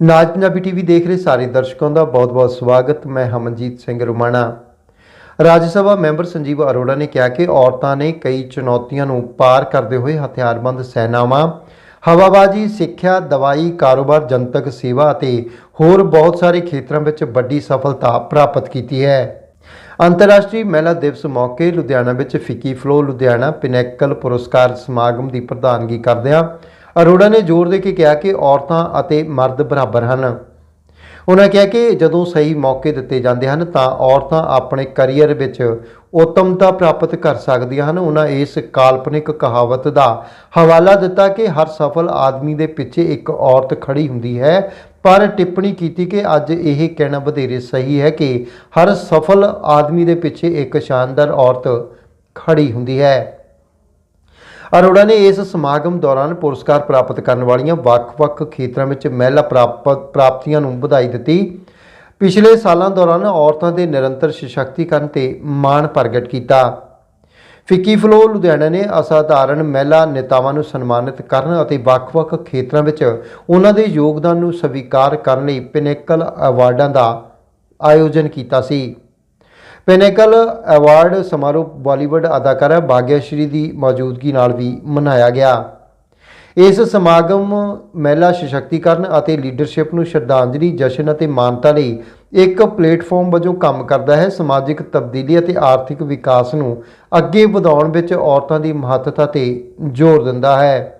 ਨਾਜ Punjabi TV ਦੇਖ ਰਹੇ ਸਾਰੇ ਦਰਸ਼ਕਾਂ ਦਾ ਬਹੁਤ-ਬਹੁਤ ਸਵਾਗਤ। ਮੈਂ ਹਮਨਜੀਤ ਸਿੰਘ ਰੁਮਾਣਾ। ਰਾਜ ਸਭਾ ਮੈਂਬਰ ਸੰਜੀਵ ਅਰੋੜਾ ਨੇ ਕਿਹਾ ਕਿ ਔਰਤਾਂ ਨੇ ਕਈ ਚੁਣੌਤੀਆਂ ਨੂੰ ਪਾਰ ਕਰਦੇ ਹੋਏ ਹਥਿਆਰਬੰਦ ਸੈਨਾਵਾਂ, ਹਵਾਬਾਜ਼ੀ, ਸਿੱਖਿਆ, ਦਵਾਈ, ਕਾਰੋਬਾਰ, ਜਨਤਕ ਸੇਵਾ ਅਤੇ ਹੋਰ ਬਹੁਤ ਸਾਰੇ ਖੇਤਰਾਂ ਵਿੱਚ ਵੱਡੀ ਸਫਲਤਾ ਪ੍ਰਾਪਤ ਕੀਤੀ ਹੈ। ਅੰਤਰਰਾਸ਼ਟਰੀ ਮਹਿਲਾ ਦਿਵਸ ਮੌਕੇ ਲੁਧਿਆਣਾ ਵਿੱਚ ਫਿੱਕੀ ਫਲੋ ਲੁਧਿਆਣਾ ਪਿਨੈਕਲ ਪੁਰਸਕਾਰ ਸਮਾਗਮ ਦੀ ਪ੍ਰਧਾਨਗੀ ਕਰਦਿਆਂ ਅਰੋੜਾ ਨੇ ਜ਼ੋਰ ਦੇ ਕੇ ਕਿਹਾ ਕਿ ਔਰਤਾਂ ਅਤੇ ਮਰਦ ਬਰਾਬਰ ਹਨ। ਉਹਨਾਂ ਕਿਹਾ ਕਿ ਜਦੋਂ ਸਹੀ ਮੌਕੇ ਦਿੱਤੇ ਜਾਂਦੇ ਹਨ ਤਾਂ ਔਰਤਾਂ ਆਪਣੇ ਕੈਰੀਅਰ ਵਿੱਚ ਉੱਤਮਤਾ ਪ੍ਰਾਪਤ ਕਰ ਸਕਦੀਆਂ ਹਨ। ਉਹਨਾਂ ਇਸ ਕਾਲਪਨਿਕ ਕਹਾਵਤ ਦਾ ਹਵਾਲਾ ਦਿੱਤਾ ਕਿ ਹਰ ਸਫਲ ਆਦਮੀ ਦੇ ਪਿੱਛੇ ਇੱਕ ਔਰਤ ਖੜੀ ਹੁੰਦੀ ਹੈ। ਪਰ ਟਿੱਪਣੀ ਕੀਤੀ ਕਿ ਅੱਜ ਇਹ ਕਹਿਣਾ ਵਧੇਰੇ ਸਹੀ ਹੈ ਕਿ ਹਰ ਸਫਲ ਆਦਮੀ ਦੇ ਪਿੱਛੇ ਇੱਕ ਸ਼ਾਨਦਾਰ ਔਰਤ ਖੜੀ ਹੁੰਦੀ ਹੈ। ਅਰੋੜਾ ਨੇ ਇਸ ਸਮਾਗਮ ਦੌਰਾਨ ਪੁਰਸਕਾਰ ਪ੍ਰਾਪਤ ਕਰਨ ਵਾਲੀਆਂ ਵੱਖ-ਵੱਖ ਖੇਤਰਾਂ ਵਿੱਚ ਮਹਿਲਾ ਪ੍ਰਾਪਤ ਪ੍ਰਾਪਤੀਆਂ ਨੂੰ ਵਧਾਈ ਦਿੱਤੀ। ਪਿਛਲੇ ਸਾਲਾਂ ਦੌਰਾਨ ਔਰਤਾਂ ਦੇ ਨਿਰੰਤਰ ਸਸ਼ਕਤੀਕਰਨ ਤੇ ਮਾਣ ਪ੍ਰਗਟ ਕੀਤਾ। ਫਿੱਕੀ ਫਲੋ ਲੁਧਿਆਣਾ ਨੇ ਅਸਾਧਾਰਨ ਮਹਿਲਾ ਨੇਤਾਵਾਂ ਨੂੰ ਸਨਮਾਨਿਤ ਕਰਨ ਅਤੇ ਵੱਖ-ਵੱਖ ਖੇਤਰਾਂ ਵਿੱਚ ਉਹਨਾਂ ਦੇ ਯੋਗਦਾਨ ਨੂੰ ਸਵੀਕਾਰ ਕਰਨ ਲਈ ਪਿਨੇਕਲ ਅਵਾਰਡਾਂ ਦਾ ਆਯੋਜਨ ਕੀਤਾ ਸੀ। ਪਿਨੇਕਲ ਅਵਾਰਡ ਸਮਾਰੋਹ ਬਾਲੀਵੁੱਡ ਅਦਾਕਾਰਾ ਭਾਗਿਆਸ਼੍ਰੀ ਦੀ ਮੌਜੂਦਗੀ ਨਾਲ ਵੀ ਮਨਾਇਆ ਗਿਆ। ਇਸ ਸਮਾਗਮ ਮਹਿਲਾ ਸਸ਼ਕਤੀਕਰਨ ਅਤੇ ਲੀਡਰਸ਼ਿਪ ਨੂੰ ਸ਼ਰਧਾਂਜਲੀ, ਜਸ਼ਨ ਅਤੇ ਮਾਨਤਾ ਲਈ ਇੱਕ ਪਲੇਟਫਾਰਮ ਵਜੋਂ ਕੰਮ ਕਰਦਾ ਹੈ। ਸਮਾਜਿਕ ਤਬਦੀਲੀ ਅਤੇ ਆਰਥਿਕ ਵਿਕਾਸ ਨੂੰ ਅੱਗੇ ਵਧਾਉਣ ਵਿੱਚ ਔਰਤਾਂ ਦੀ ਮਹੱਤਤਾ ਤੇ ਜ਼ੋਰ ਦਿੰਦਾ ਹੈ।